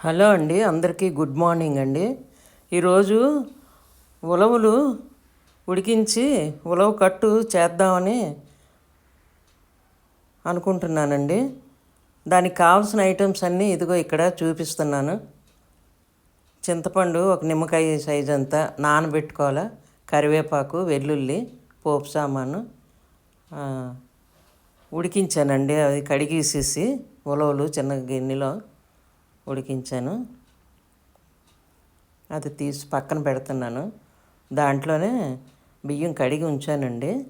Hello అండి అందరికీ good morning అండి. ఈరోజు ఉలవలు ఉడికించి ఉలవ కట్టు చేద్దామని అనుకుంటున్నానండి. దానికి కావాల్సిన ఐటమ్స్ అన్నీ ఇదిగో ఇక్కడ చూపిస్తున్నాను. చింతపండు ఒక నిమ్మకాయ సైజ్ అంతా నానబెట్టుకోవాలా. కరివేపాకు వెల్లుల్లి పోపు సామాను ఉడికించానండి. అది కడిగేసేసి ఉలవలు చిన్న గిన్నెలో ఉడికించాను. అది తీసి పక్కన పెడుతున్నాను. దాంట్లోనే బియ్యం కడిగి ఉంచానండి.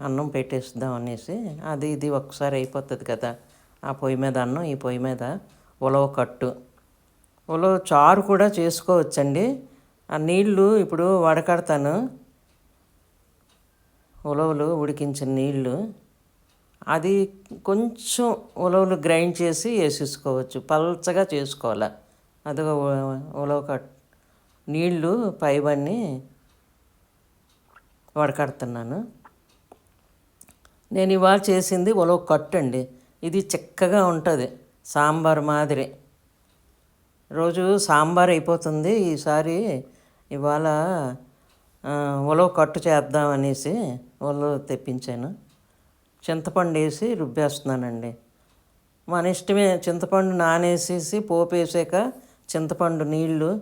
అన్నం పెట్టేస్తుందాం అనేసి. అది ఇది ఒకసారి అయిపోతుంది కదా. ఆ పొయ్యి మీద అన్నం ఈ పొయ్యి మీద ఉలవ కట్టు. ఉలవ చారు కూడా చేసుకోవచ్చండి. ఆ నీళ్ళు ఇప్పుడు వడకడతాను. ఉలవలు ఉడికించిన నీళ్ళు. అది కొంచెం ఉలవలు గ్రైండ్ చేసి వేసేసుకోవచ్చు. పల్చగా చేసుకోవాలి. అదిగో ఉలవ కట్ నీళ్ళు పైవన్నీ వడకడుతున్నాను. నేను ఇవాళ చేసింది ఉలవ కట్టు అండి. ఇది చిక్కగా ఉంటుంది. సాంబార్ మాదిరి. రోజు సాంబార్ అయిపోతుంది. ఈసారి ఇవాళ ఉలవ కట్టు చేద్దాం అనేసి ఉలవ తెప్పించాను. చింతపండు వేసి రుబ్బేస్తున్నానండి. మన ఇష్టమే చింతపండు నానేసేసి పోపు వేసాక చింతపండు నీళ్ళు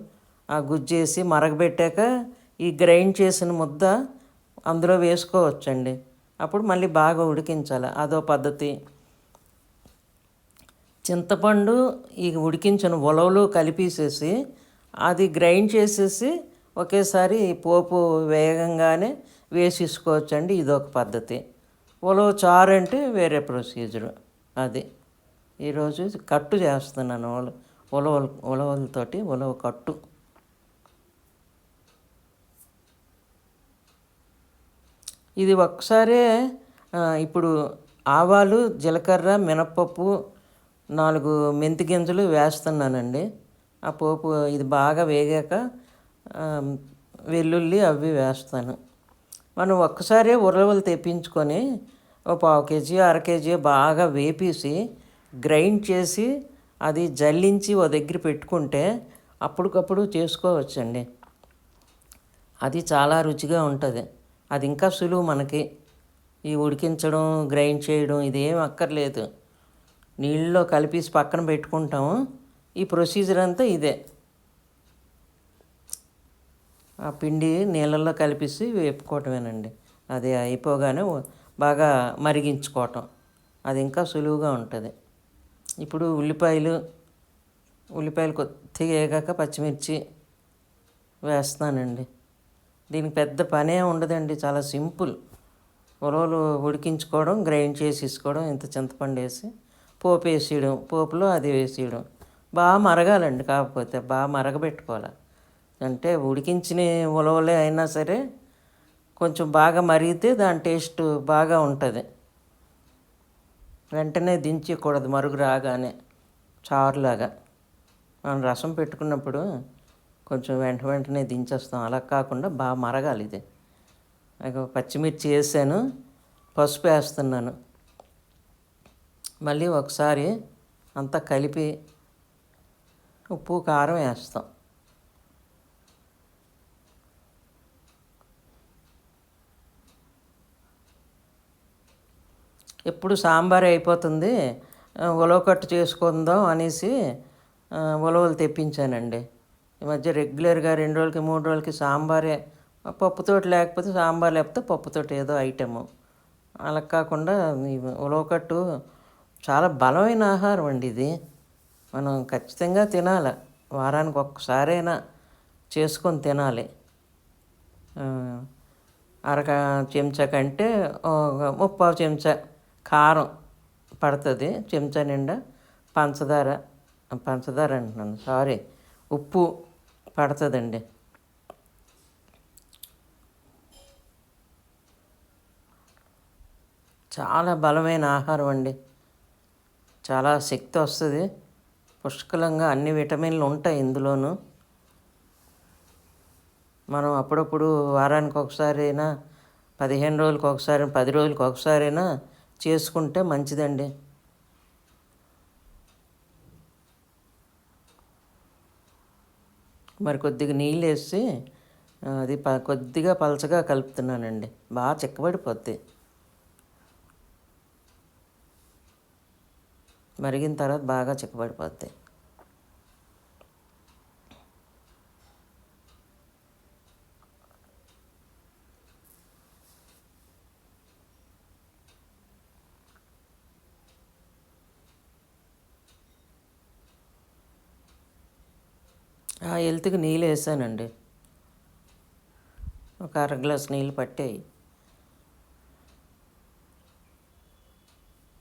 ఆ గుజ్జేసి మరగబెట్టాక ఈ గ్రైండ్ చేసిన ముద్ద అందులో వేసుకోవచ్చండి. అప్పుడు మళ్ళీ బాగా ఉడికించాలి. అదో పద్ధతి. చింతపండు ఈ ఉడికించిన ఉలవలు కలిపేసేసి అది గ్రైండ్ చేసేసి ఒకేసారి పోపు వేగంగానే వేసేసుకోవచ్చండి. ఇదొక పద్ధతి. ఉలవ చారు అంటే వేరే ప్రొసీజరు. అది. ఈరోజు కట్టు చేస్తున్నాను ఉల ఉలవలు ఉలవలతోటి ఉలవ కట్టు. ఇది ఒకసారే ఇప్పుడు ఆవాలు జీలకర్ర మినప్పప్పు నాలుగు మెంతి గింజలు వేస్తున్నానండి. ఆ పోపు ఇది బాగా వేగాక వెల్లుల్లి అవి వేస్తాను. మనం ఒక్కసారే ఉరవలు తెప్పించుకొని ఓ పావు కేజీ అర కేజీ బాగా వేపేసి గ్రైండ్ చేసి అది జల్లించి ఓ దగ్గర పెట్టుకుంటే అప్పటికప్పుడు చేసుకోవచ్చండి. అది చాలా రుచిగా ఉంటుంది. అది ఇంకా సులువు మనకి. ఈ ఉడికించడం గ్రైండ్ చేయడం ఇదేం అక్కర్లేదు. నీళ్ళలో కలిపేసి పక్కన పెట్టుకుంటాము. ఈ ప్రొసీజర్ అంతా ఇదే. ఆ పిండి నీళ్ళల్లో కలిపేసి వేపుకోవటమేనండి. అది అయిపోగానే బాగా మరిగించుకోవటం. అది ఇంకా సులువుగా ఉంటుంది. ఇప్పుడు ఉల్లిపాయలు ఉల్లిపాయలు కొద్దిగా వేగాక పచ్చిమిర్చి వేస్తానండి దీనికి పెద్ద పనే ఉండదండి చాలా సింపుల్. ఉలవలు ఉడికించుకోవడం గ్రైండ్ చేసేసుకోవడం ఇంత చింతపండు వేసి పోపు వేసేయడం పోపులో అది వేసేయడం. బాగా మరగాలండి కాకపోతే బాగా మరగబెట్టుకోవాలి. అంటే ఉడికించిన ఉలవలే అయినా సరే కొంచెం బాగా మరిగితే దాని టేస్ట్ బాగా ఉంటుంది. వెంటనే దించకూడదు మరుగు రాగానే చారులాగా. మనం రసం పెట్టుకున్నప్పుడు కొంచెం వెంట వెంటనే దించేస్తాం. అలా కాకుండా బాగా మరగాలి ఇది. ఇక పచ్చిమిర్చి వేసాను పసుపు వేస్తున్నాను. మళ్ళీ ఒకసారి అంతా కలిపి ఉప్పు కారం వేస్తాం. ఎప్పుడు సాంబార్ అయిపోతుంది ఉలవ కట్టు చేసుకుందాం అనేసి ఉలవలు తెప్పించానండి. ఈ మధ్య రెగ్యులర్గా రెండు రోజులకి మూడు రోజులకి సాంబారే పప్పుతోటి లేకపోతే సాంబార్ లేకపోతే పప్పుతోటి ఏదో ఐటము. అలా కాకుండా ఉలవ కట్టు చాలా బలమైన ఆహారం అండి ఇది. మనం ఖచ్చితంగా తినాలి. వారానికి ఒక్కసారైనా చేసుకొని తినాలి. అరక చెంచా కంటే ఒక ముప్పావు చెంచా కారం పడుతుంది చెంచా నిండా పంచదార పంచదార అంటున్నాను సారీ ఉప్పు పడుతుందండి. చాలా బలమైన ఆహారం అండి. చాలా శక్తి వస్తుంది. పుష్కలంగా అన్ని విటమిన్లు ఉంటాయి ఇందులోనూ. మనం అప్పుడప్పుడు వారానికి ఒకసారి అయినా పదిహేను రోజులకు ఒకసారి పది రోజులకు ఒకసారి అయినా చేసుకుంటే మంచిదండి. మరి కొద్దిగా నీళ్ళు వేసి అది ప కొద్దిగా పలచగా కలుపుతున్నానండి. బాగా చిక్కబడిపోద్ది. మరిగిన తర్వాత బాగా చిక్కబడిపోద్ది. ఎలుతుకి నీళ్ళు వేసానండి. ఒక అర గ్లాస్ నీళ్ళు పట్టాయి.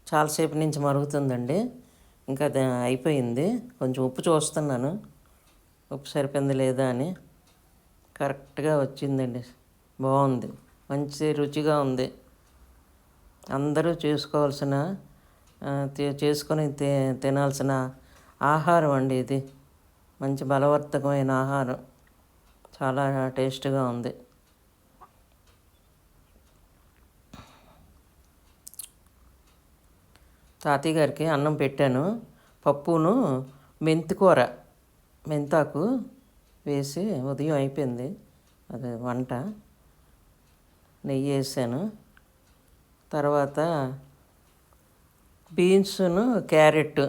చాలాసేపు నుంచి మరుగుతుందండి. ఇంకా అది అయిపోయింది. కొంచెం ఉప్పు చూస్తున్నాను. ఉప్పు సరిపోయింది లేదా అని. కరెక్ట్గా వచ్చిందండి. బాగుంది. మంచి రుచిగా ఉంది. అందరూ చేసుకోవాల్సిన చేసుకొని తి తినాల్సిన ఆహారం అండి ఇది. మంచి బలవర్ధకమైన ఆహారం. చాలా టేస్ట్గా ఉంది. తాతయ్య గారికి అన్నం పెట్టాను. పప్పును మెంతికూర మెంతాకు వేసి ఉదయం అయిపోయింది. అది వంట. నెయ్యి వేసాను. తర్వాత బీన్స్ను క్యారెట్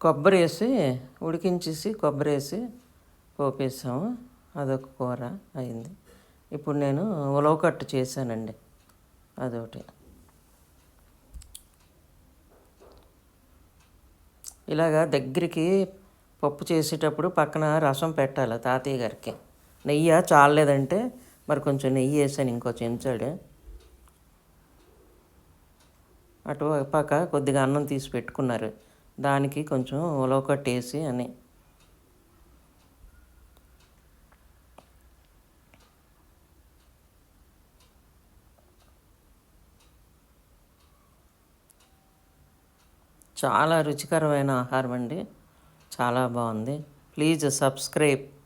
కొబ్బరి వేసి ఉడికించేసి కొబ్బరి వేసి పోపేసాము. అదొక కూర అయింది. ఇప్పుడు నేను ఉలవకట్టు చేశానండి. అదొకటి. ఇలాగా దగ్గరికి పప్పు చేసేటప్పుడు పక్కన రసం పెట్టాలి తాతయ్య గారికి. నెయ్యి చాలలేదంటే మరి కొంచెం నెయ్యి వేసాను ఇంకో చెంచాడు. అటు పక్క కొద్దిగా అన్నం తీసి పెట్టుకున్నారు. దానికి కొంచెం ఉలవ కట్టేసి అని. చాలా రుచికరమైన ఆహారం అండి. చాలా బాగుంది. Please subscribe.